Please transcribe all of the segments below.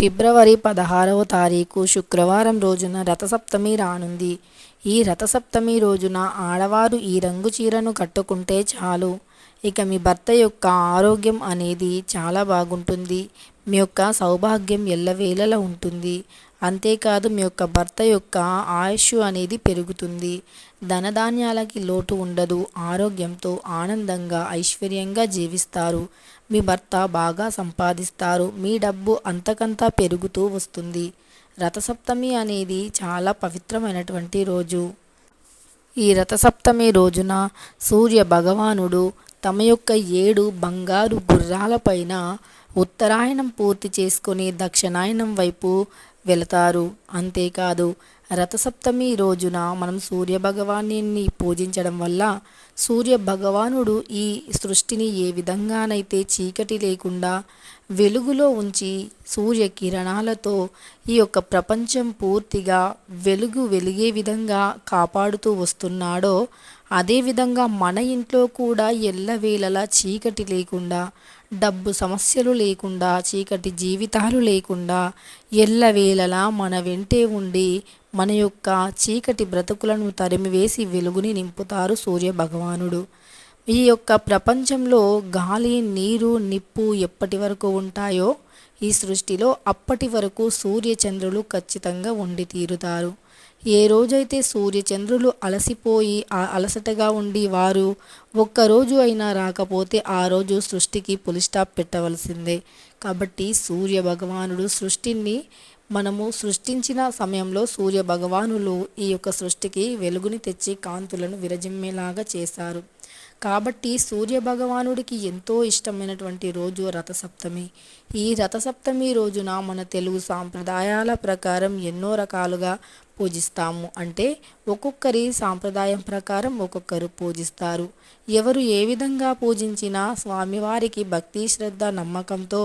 ఫిబ్రవరి పదహారవ తారీఖు శుక్రవారం రోజున రథసప్తమి రానుంది. ఈ రథసప్తమి రోజున ఆడవారు ఈ రంగు చీరను కట్టుకుంటే చాలు. ఇక మీ భర్త యొక్క ఆరోగ్యం అనేది చాలా బాగుంటుంది. మీ యొక్క సౌభాగ్యం ఎల్లవేళలా ఉంటుంది. అంతేకాదు మీ యొక్క భర్త యొక్క ఆయుష్ అనేది పెరుగుతుంది. ధనధాన్యాలకి లోటు ఉండదు. ఆరోగ్యంతో ఆనందంగా ఐశ్వర్యంగా జీవిస్తారు. మీ భర్త బాగా సంపాదిస్తారు. మీ డబ్బు అంతకంతా పెరుగుతూ వస్తుంది. రథసప్తమి అనేది చాలా పవిత్రమైనటువంటి రోజు. ఈ రథసప్తమి రోజున సూర్య భగవానుడు తమ యొక్క ఏడు బంగారు గుర్రాలపైన ఉత్తరాయణం పూర్తి చేసుకొని దక్షిణాయనం వైపు వెళతారు. అంతేకాదు రథసప్తమి రోజున మనం సూర్య భగవాన్ని పూజించడం వల్ల సూర్య భగవానుడు ఈ సృష్టిని ఏ విధంగానైతే చీకటి లేకుండా వెలుగులో ఉంచి సూర్య కిరణాలతో ఈ యొక్క ప్రపంచం పూర్తిగా వెలుగు వెలిగే విధంగా కాపాడుతూ వస్తున్నాడో అదేవిధంగా మన ఇంట్లో కూడా ఎల్లవేళలా చీకటి లేకుండా డబ్బు సమస్యలు లేకుండా చీకటి జీవితాలు లేకుండా ఎల్లవేళలా మన వెంటే ఉండి మన యొక్క చీకటి బ్రతుకులను తరిమివేసి వెలుగుని నింపుతారు సూర్య భగవానుడు ఈ యొక్క ప్రపంచంలో గాలి నీరు నిప్పు ఎప్పటి వరకు ఉంటాయో ఈ సృష్టిలో అప్పటి వరకు సూర్య చంద్రులు ఖచ్చితంగా ఉండి తీరుతారు ఏ రోజైతే సూర్యచంద్రులు అలసిపోయి ఆ అలసటగా ఉండి వారు ఒక్కరోజు అయినా రాకపోతే ఆ రోజు సృష్టికి పులిస్టాప్ పెట్టవలసిందే. కాబట్టి సూర్య భగవానుడు సృష్టిని మనము సృష్టించిన సమయంలో సూర్య భగవానులు ఈ యొక్క సృష్టికి వెలుగుని తెచ్చి కాంతులను విరజిమ్మేలాగా చేశారు. కాబట్టి సూర్య భగవానుడికి ఎంతో ఇష్టమైనటువంటి రోజు రథసప్తమి. ఈ రథసప్తమి రోజున మన తెలుగు సాంప్రదాయాల ప్రకారం ఎన్నో రకాలుగా పూజిస్తాము అంటే ఒక్కొక్కరి సాంప్రదాయం ప్రకారం ఒక్కొక్కరు పూజిస్తారు. ఎవరు ఏ విధంగా పూజించినా స్వామివారికి భక్తి శ్రద్ధ నమ్మకంతో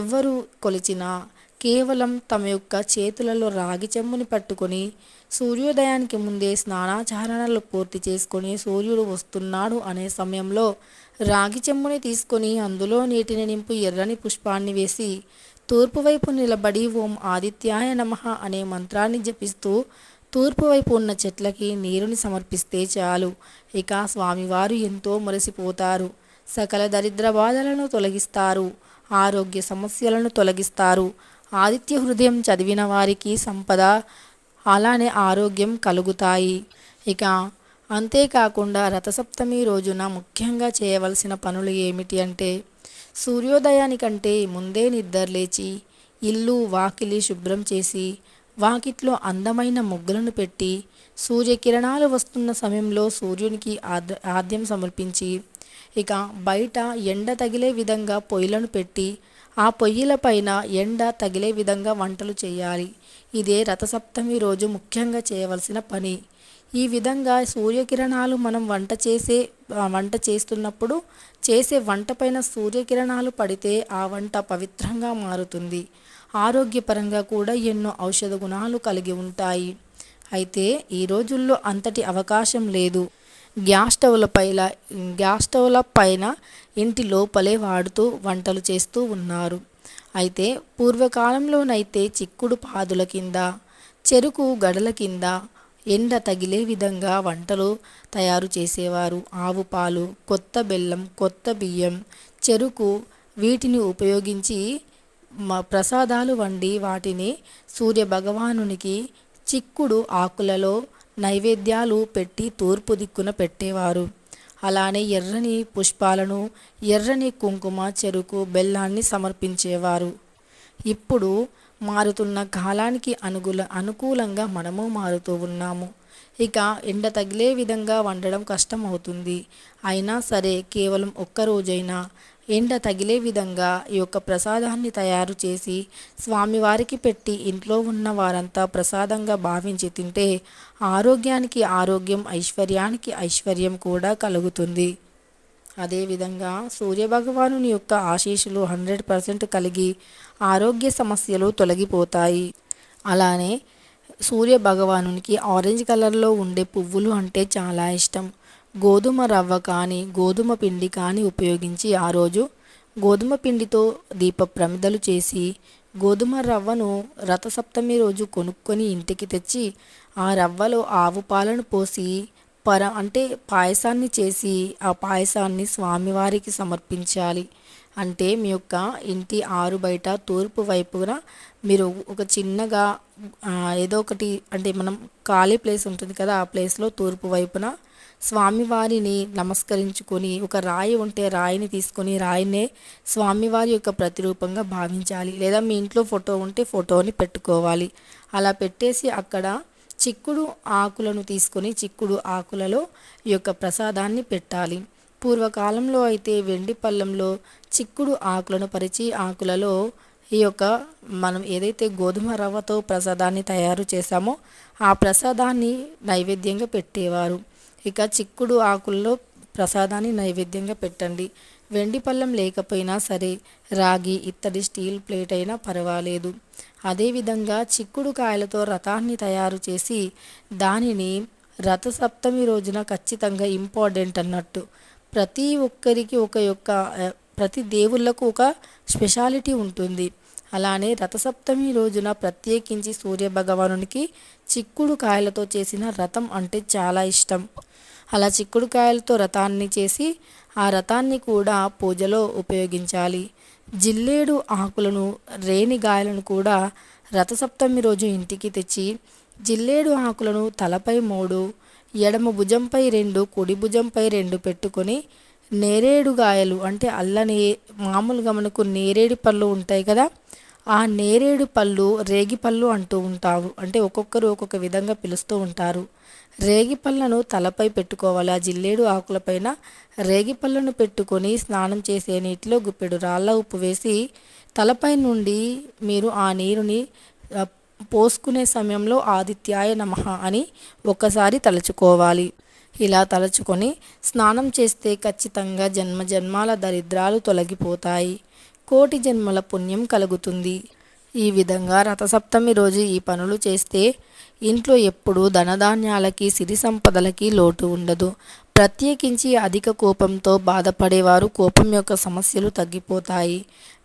ఎవరు కొలిచినా కేవలం తమ యొక్క చేతులలో రాగి చెమ్ముని పట్టుకొని సూర్యోదయానికి ముందే స్నానాచారణలు పూర్తి చేసుకొని సూర్యుడు వస్తున్నాడు అనే సమయంలో రాగి చెమ్ముని తీసుకొని అందులో నీటిని నింపు ఎర్రని పుష్పాన్ని వేసి తూర్పు వైపు నిలబడి ఓం ఆదిత్యాయ నమ అనే మంత్రాన్ని జపిస్తూ తూర్పు వైపు ఉన్న చెట్లకి నీరుని సమర్పిస్తే చాలు. ఇక స్వామివారు ఎంతో మురిసిపోతారు. సకల దరిద్ర బాధలను తొలగిస్తారు. ఆరోగ్య సమస్యలను తొలగిస్తారు. ఆదిత్య హృదయం చదివిన వారికి సంపద అలానే ఆరోగ్యం కలుగుతాయి. ఇక అంతేకాకుండా రథసప్తమి రోజున ముఖ్యంగా చేయవలసిన పనులు ఏమిటి అంటే సూర్యోదయానికంటే ముందే నిద్రలేచి ఇల్లు వాకిలి శుభ్రం చేసి వాకిట్లో అందమైన ముగ్గులను పెట్టి సూర్యకిరణాలు వస్తున్న సమయంలో సూర్యునికి ఆద్ ఆద్యం సమర్పించి ఇక బయట ఎండ తగిలే విధంగా పొయ్యిలను పెట్టి ఆ పొయ్యిల పైన ఎండ తగిలే విధంగా వంటలు చేయాలి. ఇదే రథసప్తమి రోజు ముఖ్యంగా చేయవలసిన పని. ఈ విధంగా సూర్యకిరణాలు మనం వంట చేసే వంట చేస్తున్నప్పుడు చేసే వంట పైన సూర్యకిరణాలు పడితే ఆ వంట పవిత్రంగా మారుతుంది. ఆరోగ్యపరంగా కూడా ఎన్నో ఔషధ గుణాలు కలిగి ఉంటాయి. అయితే ఈ రోజుల్లో అంతటి అవకాశం లేదు. గ్యాస్ స్టవ్ల పైన గ్యాస్ స్టవ్ల పైన ఇంటి లోపలే వాడుతూ వంటలు చేస్తూ ఉన్నారు. అయితే పూర్వకాలంలోనైతే చిక్కుడు పాదుల కింద చెరుకు గడల కింద ఎండ తగిలే విధంగా వంటలు తయారు చేసేవారు. ఆవు పాలు కొత్త బెల్లం కొత్త బియ్యం చెరుకు వీటిని ఉపయోగించి ప్రసాదాలు వండి వాటిని సూర్య భగవానునికి చిక్కుడు ఆకులలో నైవేద్యాలు పెట్టి తూర్పు దిక్కున పెట్టేవారు. అలానే ఎర్రని పుష్పాలను ఎర్రని కుంకుమ చెరుకు బెల్లాన్ని సమర్పించేవారు. ఇప్పుడు మారుతున్న కాలానికి అనుగుల అనుకూలంగా మనము మారుతూ ఉన్నాము. ఇక ఎండ తగిలే విధంగా వండడం కష్టం అవుతుంది అయినా సరే కేవలం ఒక్క రోజైనా ఎండ తగిలే విధంగా ఈ యొక్క ప్రసాదాన్ని తయారు చేసి స్వామివారికి పెట్టి ఇంట్లో ఉన్న వారంతా ప్రసాదంగా భావించి తింటే ఆరోగ్యానికి ఆరోగ్యం ఐశ్వర్యానికి ఐశ్వర్యం కూడా కలుగుతుంది. అదేవిధంగా సూర్యభగవానుని యొక్క ఆశీస్సులు హండ్రెడ్ పర్సెంట్ కలిగి ఆరోగ్య సమస్యలు తొలగిపోతాయి. అలానే సూర్య భగవానునికి ఆరెంజ్ కలర్లో ఉండే పువ్వులు అంటే చాలా ఇష్టం. గోధుమ రవ్వ కానీ గోధుమ పిండి కానీ ఉపయోగించి ఆ రోజు గోధుమ పిండితో దీప ప్రమిదలు చేసి గోధుమ రవ్వను రథసప్తమి రోజు కొనుక్కొని ఇంటికి తెచ్చి ఆ రవ్వలో ఆవు పాలను పోసి పర అంటే పాయసాన్ని చేసి ఆ పాయసాన్ని స్వామివారికి సమర్పించాలి. అంటే మీ యొక్క ఇంటి ఆరు బయట తూర్పు వైపున మీరు ఒక చిన్నగా ఏదో ఒకటి అంటే మనం ఖాళీ ప్లేస్ ఉంటుంది కదా ఆ ప్లేస్లో తూర్పు వైపున స్వామివారిని నమస్కరించుకొని ఒక రాయి ఉంటే రాయిని తీసుకొని రాయినే స్వామివారి యొక్క ప్రతిరూపంగా భావించాలి. లేదా మీ ఇంట్లో ఫోటో ఉంటే ఫోటోని పెట్టుకోవాలి. అలా పెట్టేసి అక్కడ చిక్కుడు ఆకులను తీసుకొని చిక్కుడు ఆకులలో ఈ యొక్క ప్రసాదాన్ని పెట్టాలి. పూర్వకాలంలో అయితే వెండి పళ్ళెంలో చిక్కుడు ఆకులను పరిచి ఆకులలో ఈ యొక్క మనం ఏదైతే గోధుమ రవ్వతో ప్రసాదాన్ని తయారు చేశామో ఆ ప్రసాదాన్ని నైవేద్యంగా పెట్టేవారు. ఇక చిక్కుడు ఆకుల్లో ప్రసాదాన్ని నైవేద్యంగా పెట్టండి. వెండి పళ్ళెం లేకపోయినా సరే రాగి ఇత్తడి స్టీల్ ప్లేట్ అయినా పర్వాలేదు. అదేవిధంగా చిక్కుడు కాయలతో రథాన్ని తయారు చేసి దానిని రథసప్తమి రోజున ఖచ్చితంగా ఇంపార్టెంట్ అన్నట్టు. ప్రతి ఒక్కరికి ఒక యొక్క ప్రతి దేవుళ్ళకు ఒక స్పెషాలిటీ ఉంటుంది. అలానే రథసప్తమి రోజున ప్రత్యేకించి సూర్య భగవానునికి చిక్కుడు కాయలతో చేసిన రథం అంటే చాలా ఇష్టం. అలా చిక్కుడు కాయలతో రథాన్ని చేసి ఆ రథాన్ని కూడా పూజలో ఉపయోగించాలి. జిల్లేడు ఆకులను రేణిగాయలను కూడా రథసప్తమి రోజు ఇంటికి తెచ్చి జిల్లేడు ఆకులను తలపై మూడు ఎడమ భుజంపై రెండు కుడి భుజంపై రెండు పెట్టుకొని నేరేడు గాయలు అంటే అల్లని మామూలుగా మనకు నేరేడు పళ్ళు ఉంటాయి కదా ఆ నేరేడు పళ్ళు రేగిపళ్ళు అంటూ ఉంటారు అంటే ఒక్కొక్కరు ఒక్కొక్క విధంగా పిలుస్తూ ఉంటారు. రేగి పళ్ళను తలపై పెట్టుకోవాలి. ఆ జిల్లేడు ఆకులపైన రేగి పళ్ళను పెట్టుకొని స్నానం చేసే నీటిలో గుప్పెడు రాళ్ళ ఉప్పు వేసి తలపై నుండి మీరు ఆ నీరుని పోసుకునే సమయంలో ఆదిత్యాయ నమః అని ఒక్కసారి తలుచుకోవాలి. ఇలా తలుచుకొని స్నానం చేస్తే ఖచ్చితంగా జన్మ జన్మాల దరిద్రాలు తొలగిపోతాయి. కోటి జన్మల పుణ్యం కలుగుతుంది. ఈ విధంగా రథసప్తమి రోజు ఈ పనులు చేస్తే ఇంట్లో ఎప్పుడూ ధనధాన్యాలకి సిరి సంపదలకి లోటు ఉండదు. ప్రత్యేకించి అధిక కోపంతో బాధపడేవారు కోపం యొక్క సమస్యలు తగ్గిపోతాయి.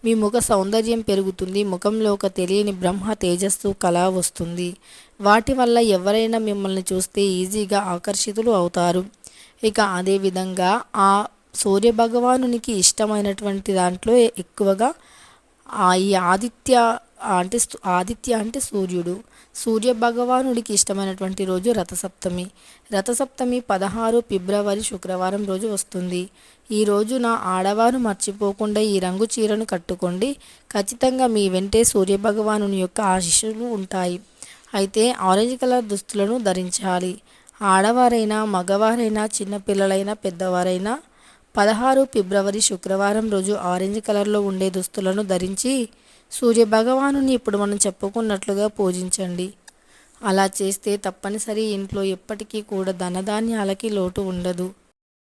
మీ ముఖ సౌందర్యం పెరుగుతుంది. ముఖంలో ఒక తెలియని బ్రహ్మ తేజస్సు కళ వస్తుంది. వాటి వల్ల ఎవరైనా మిమ్మల్ని చూస్తే ఈజీగా ఆకర్షితులు అవుతారు. ఇక అదేవిధంగా ఆ సూర్య భగవానునికి ఇష్టమైనటువంటి దాంట్లో ఎక్కువగా ఆ ఈ ఆదిత్య అంటే ఆదిత్య అంటే సూర్యుడు. సూర్య భగవానుడికి ఇష్టమైనటువంటి రోజు రథసప్తమి. రథసప్తమి పదహారు ఫిబ్రవరి శుక్రవారం రోజు వస్తుంది. ఈ రోజున ఆడవారు మర్చిపోకుండా ఈ రంగు చీరను కట్టుకోండి. ఖచ్చితంగా మీ వెంటే సూర్య భగవానుని యొక్క ఆశీస్సులు ఉంటాయి. అయితే ఆరెంజ్ కలర్ దుస్తులను ధరించాలి. ఆడవారైనా మగవారైనా చిన్నపిల్లలైనా పెద్దవారైనా పదహారు ఫిబ్రవరి శుక్రవారం రోజు ఆరెంజ్ కలర్లో ఉండే దుస్తులను ధరించి సూర్య భగవానుని ఇప్పుడు మనం చెప్పుకున్నట్లుగా పూజించండి. అలా చేస్తే తప్పనిసరి ఇంట్లో ఎప్పటికీ కూడా ధనధాన్యాలకి లోటు ఉండదు.